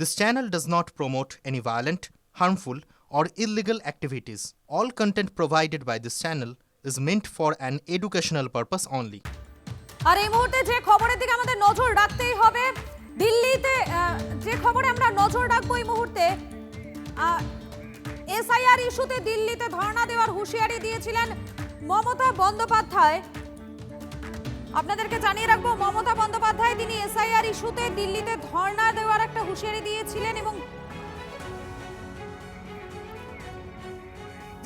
This channel does not promote any violent, harmful, or illegal activities. All content provided by this channel is meant for an educational purpose only. আর এই মুহূর্তে যে খবরের দিকে আমাদের নজর রাখতেই হবে দিল্লিতে যে খবরে আমরা নজর রাখব এই মুহূর্তে এসআইআর ইস্যুতে দিল্লিতে ধর্ণা দেওয়ার হুঁশিয়ারি দিয়েছিলেন মমতা বন্দ্যোপাধ্যায় আপনাদেরকে জানিয়ে রাখব মমতা ইস্যুতে দিল্লিতে ধর্ণা দেওয়ার একটা হুঁশিয়ারি দিয়েছিলেন এবং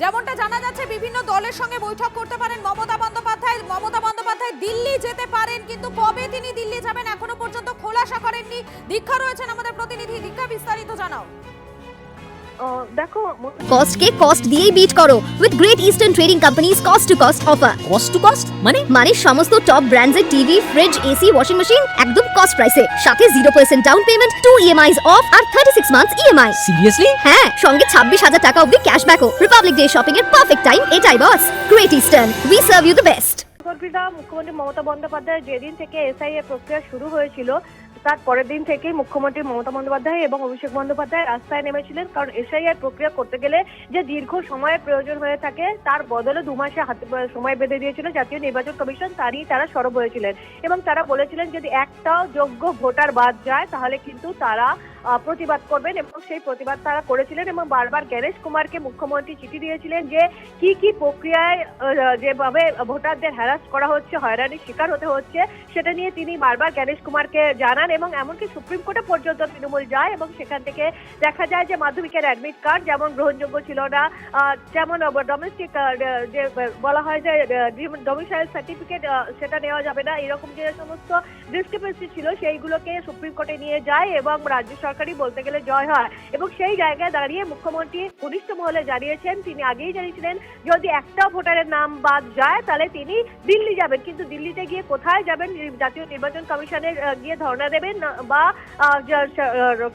যেমনটা জানা যাচ্ছে, বিভিন্ন দলের সঙ্গে বৈঠক করতে পারেন মমতা বন্দ্যোপাধ্যায়। মমতা বন্দ্যোপাধ্যায় দিল্লি যেতে পারেন, কিন্তু কবে তিনি দিল্লি যাবেন এখনও পর্যন্ত খোলাসা করেননি। দীক্ষা রয়েছেন আমাদের প্রতিনিধি। দীক্ষা বিস্তারিত জানাও। দেখো ম- কস্ট কে কস্ট দিয়েই বিট করো। With Great Eastern trading companies cost to cost offer cost to cost মানে মানে সমস্ত টপ ব্র্যান্ডের TV fridge AC washing machine একদম কস্ট প্রাইসে সাথে zero percent down payment two EMIs off আর thirty six months EMI seriously হ্যাঁ সঙ্গে ছাব্বিশ হাজার টাকা অব্দি ক্যাশব্যাকও রিপাবলিক ডে শপিং এর পারফেক্ট টাইম এটাই boss Great Eastern we serve you the best মুখ্যমন্ত্রী মমতা বন্দ্যোপাধ্যায় যেদিন থেকে এসআইএ প্রক্রিয়া শুরু হয়েছিল তার পরের দিন থেকেই মুখ্যমন্ত্রী মমতা বন্দ্যোপাধ্যায় এবং অভিষেক বন্দ্যোপাধ্যায় রাস্তায় নেমেছিলেন, কারণ এসআইআর প্রক্রিয়া করতে গেলে যে দীর্ঘ সময়ের প্রয়োজন হয়ে থাকে, তার বদলে দু মাসে হাতে, সময় বেঁধে দিয়েছিল জাতীয় নির্বাচন কমিশন, তারই তারা সরব হয়েছিলেন। এবং তারা বলেছিলেন, যদি একটাও যোগ্য ভোটার বাদ যায়, তাহলে কিন্তু তারা প্রতিবাদ করবেন এবং সেই প্রতিবাদ তারা করেছিলেন এবং বারবার গণেশ কুমারকে মুখ্যমন্ত্রী চিঠি দিয়েছিলেন যে কি কি প্রক্রিয়ায় যেভাবে ভোটারদের হ্যারাস করা হচ্ছে, হয়রানির শিকার হতে হচ্ছে, সেটা নিয়ে তিনি বারবার গণেশ কুমারকে জানান এবং এমনকি সুপ্রিম কোর্টে পর্যন্ত তৃণমূল যায় এবং সেখান থেকে দেখা যায় যে মাধ্যমিকের অ্যাডমিট কার্ড যেমন গ্রহণযোগ্য ছিল না যেমন ডোমেস্টিক যে, বলা হয় যে ডোমিসাইল সার্টিফিকেট সেটা নেওয়া যাবে না, এরকম যে সমস্ত ডিসক্রিপেন্সি ছিল সেইগুলোকে সুপ্রিম কোর্টে নিয়ে যায় এবং রাজ্য সরকারই বলতে গেলে জয় হয়। এবং সেই জায়গায় দাঁড়িয়ে মুখ্যমন্ত্রী ঘনিষ্ঠ মহলে জানিয়েছেন তিনি আগেই জানিয়েছিলেন যদি একটা ভোটারের নাম বাদ যায় তাহলে তিনি দিল্লি যাবেন। কিন্তু দিল্লিতে গিয়ে কোথায় যাবেন? জাতীয় নির্বাচন কমিশনের গিয়ে ধর্ণা দেবেন বা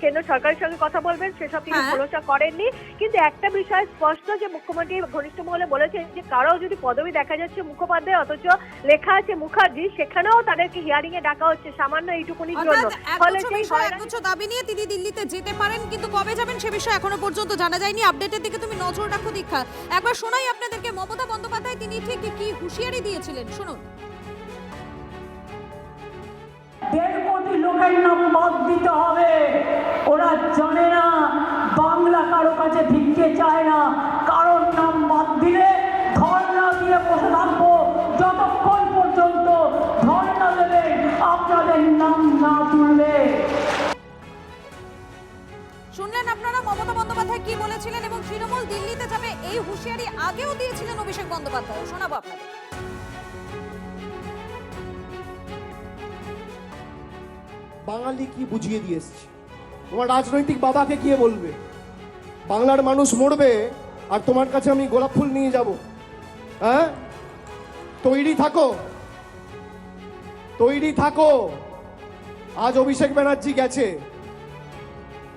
কেন্দ্র সরকারের সঙ্গে কথা বলবেন সেসব তিনি ভরসা করেননি। কিন্তু একটা বিষয় স্পষ্ট যে মুখ্যমন্ত্রী ঘনিষ্ঠ মহলে বলেছেন যে কারও যদি পদবি দেখা যাচ্ছে মুখোপাধ্যায় অথচ লেখা আছে মুখার্জি সেখানেও তাদেরকে হিয়ারিং এ ডাকা হচ্ছে সামান্য এইটুকুনির জন্য। ফলে সেই একগুচ্ছ দাবি নিয়ে তিনি দিল্লিতে যেতে পারেন কিন্তু কবে যাবেন সে বিষয়ে এখনও পর্যন্ত জানা যায়নি। আপডেটের দিকে তুমি নজর রাখো দীক্ষা। একবার শোনাই আপনাদেরকে মমতা বন্দ্যোপাধ্যায় তিনি ঠিক কি হুঁশিয়ারি দিয়েছিলেন? শুনুন। দেড় কোটি লোকের নাম বাদ দিতে হবে। ওরা জানে না বাংলা কারও কাছে ভিক্ষে চায় না। বন্দ্যোপাধ্যায় কি বলেছিলেন এবং তৃণমূল দিল্লিতে যাবে এই হুঁশিয়ারি আগেও দিয়েছিলেন অভিষেক বন্দ্যোপাধ্যায়। শোনাবো আপনাদের। বাঙালি কি বুঝিয়ে দিয়ে এসছে? তোমার রাজনৈতিক বাবাকে গিয়ে বলবে? বাংলার মানুষ মরবে আর তোমার কাছে আমি গোলাপ ফুল নিয়ে যাব। হ্যাঁ? তৈরি থাকো। তৈরি থাকো। আজ অভিষেক ব্যানার্জি গেছে।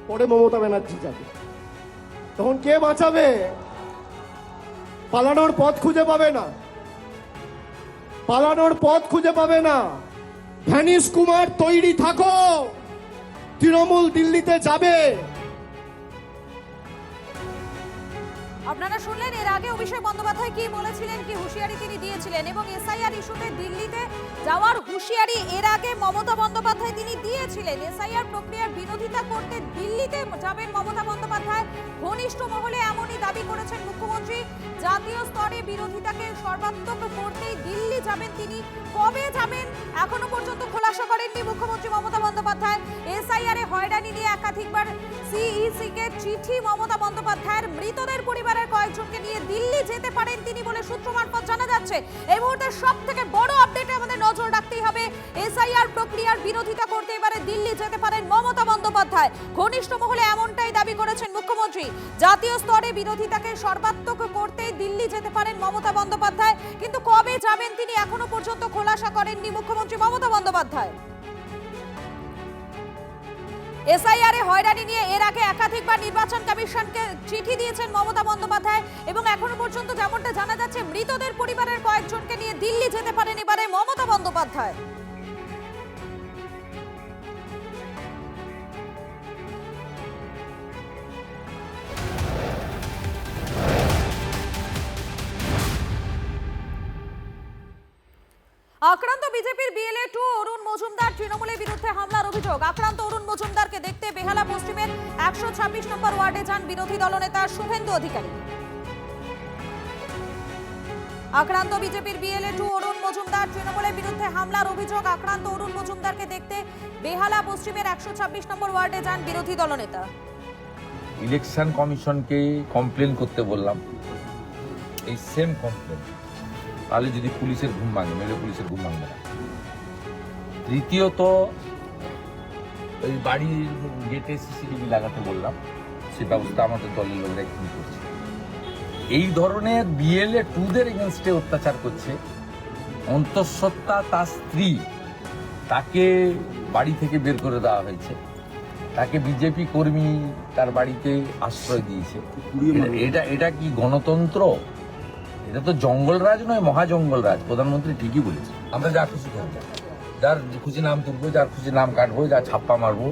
পরে মমতা ব্যানার্জি যাবে। তখন কে বাঁচাবে? পালানোর পথ খুঁজে পাবে না। পালানোর পথ খুঁজে পাবে না। ভ্যানিস কুমার, তৈরি থাকো। তৃণমূল দিল্লিতে যাবে। আপনারা শুনলেন, এর আগে অভিষেক বন্দ্যোপাধ্যায় কি বলেছিলেন, কি হুঁশিয়ারি তিনি দিয়েছিলেন, এবং এসআইআর ইস্যুতে দিল্লিতে যাওয়ার হুঁশিয়ারি এর আগে মমতা বন্দ্যোপাধ্যায় তিনি দিয়েছিলেন এসআইআর প্রক্রিয়ার বিরোধিতা করতে দিল্লিতে যাবেন মমতা বন্দ্যোপাধ্যায়। ঘনিষ্ঠ মহলে এমনই দাবি করেছেন মুখ্যমন্ত্রী। জাতীয় স্তরে বিরোধিতাকে সর্বাত্মক করতেই দিল্লি যাবেন তিনি। কবে যাবেন এখনও পর্যন্ত খোলাসা করেননি মুখ্যমন্ত্রী মমতা বন্দ্যোপাধ্যায়। এসআইআর এ হয়রানি নিয়ে একাধিকবার সিইসি কে চিঠি মমতা বন্দ্যোপাধ্যায়ের মৃতদের পরিবারের কয়েকজনকে নিয়ে দিল্লি যেতে পারেন তিনি বলে সূত্র মারফত জানা যাচ্ছে। এই মুহূর্তে সব থেকে বড় আপডেটে আমাদের নজর রাখতেই হবে। এসআইআর প্রক্রিয়ার বিরোধিতা করতে এবারে দিল্লি যেতে পারেন মমতা বন্দ্যোপাধ্যায়। ঘনিষ্ঠ মহলে এমনটাই দাবি করেছেন মুখ্যমন্ত্রী। জাতীয় স্তরে বিরোধিতাকে সর্বাত্মক করতে দিল্লি যেতে পারেন মমতা বন্দ্যোপাধ্যায়। কিন্তু কবে যাবেন তিনি এখনও পর্যন্ত খোলাসা করেননি মুখ্যমন্ত্রী মমতা বন্দ্যোপাধ্যায়। এসআইআর এ হয়রানি নিয়ে এর আগে একাধিকবার নির্বাচন কমিশনকে চিঠি দিয়েছেন মমতা বন্দ্যোপাধ্যায় এবং এখনও পর্যন্ত যেমনটা জানা যাচ্ছে, মৃতদের পরিবারের কয়েকজনকে নিয়ে দিল্লি যেতে পারেন এবারে মমতা বন্দ্যোপাধ্যায়। বিজেপির বিএলএ টু অরুণ মজুমদার তৃণমূলের বিরুদ্ধে হামলার অভিযোগ। আক্রান্ত অরুণ মজুমদারকে দেখতে বেহালা পশ্চিমের একশো ছাব্বিশ নম্বর ওয়ার্ডে যান বিরোধী দলনেতা শুভেন্দু অধিকারী। আক্রান্ত বিজেপির বিএলএ টু অরুণ মজুমদার তৃণমূলের বিরুদ্ধে হামলার অভিযোগ। আক্রান্ত অরুণ মজুমদারকে দেখতে বেহালা পশ্চিমের একশো ছাব্বিশ নম্বর ওয়ার্ডে যান বিরোধী দলনেতা। ইলেকশন কমিশনকে কমপ্লেন করতে বললাম। এই সেম কমপ্লেন তাহলে যদি পুলিশের ঘুম ভাঙে নইলে পুলিশের ঘুম ভাঙবে না। তৃতীয়ত ওই বাড়ির গেটে সিসিটিভি লাগাতে বললাম সে ব্যবস্থা আমাদের দলের লোকরা এক্ষুনি করছে। এই ধরনের বিএলএ টুদের এগেনস্টে অত্যাচার করছে অন্তঃসত্ত্বা তার স্ত্রী তাকে বাড়ি থেকে বের করে দেওয়া হয়েছে। তাকে বিজেপি কর্মী তার বাড়িতে আশ্রয় দিয়েছে। এটা- এটা এটা কি গণতন্ত্র? এটা তো জঙ্গলরাজ নয় মহাজঙ্গলরাজ। প্রধানমন্ত্রী ঠিকই বলেছে আমরা যা খুশি করব যার খুশি নাম তুলবো যার খুশি নাম কাটবো যা ছাপ্পা মারবো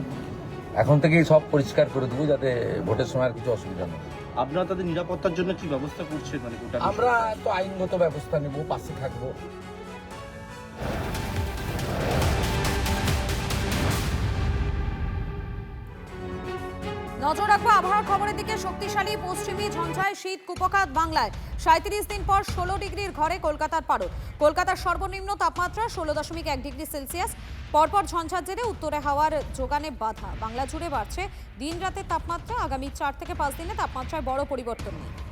এখন থেকেই সব পরিষ্কার করে দেবো যাতে ভোটের সময় আর কিছু অসুবিধা নেই হয়। আপনারা তাদের নিরাপত্তার জন্য কি ব্যবস্থা করছেন? মানে আমরা তো আইনগত ব্যবস্থা নেব পাশে থাকব। নজর রাখব আবহাওয়ার খবরের দিকে, শক্তিশালী পশ্চিমী ঝঞ্ঝায় শীত কুপকাত বাংলায়। সাঁত্রিশ দিন পর ষোলো ডিগ্রির ঘরে কলকাতার পারদ। কলকাতার সর্বনিম্ন তাপমাত্রা ষোলো দশমিক এক ডিগ্রি সেলসিয়াস। পরপর ঝঞ্ঝার জেরে উত্তরে হাওয়ার যোগানে বাধা। বাংলা জুড়ে বাড়ছে দিন রাতের তাপমাত্রা। আগামী চার থেকে পাঁচ দিনে তাপমাত্রায় বড় পরিবর্তন নেই।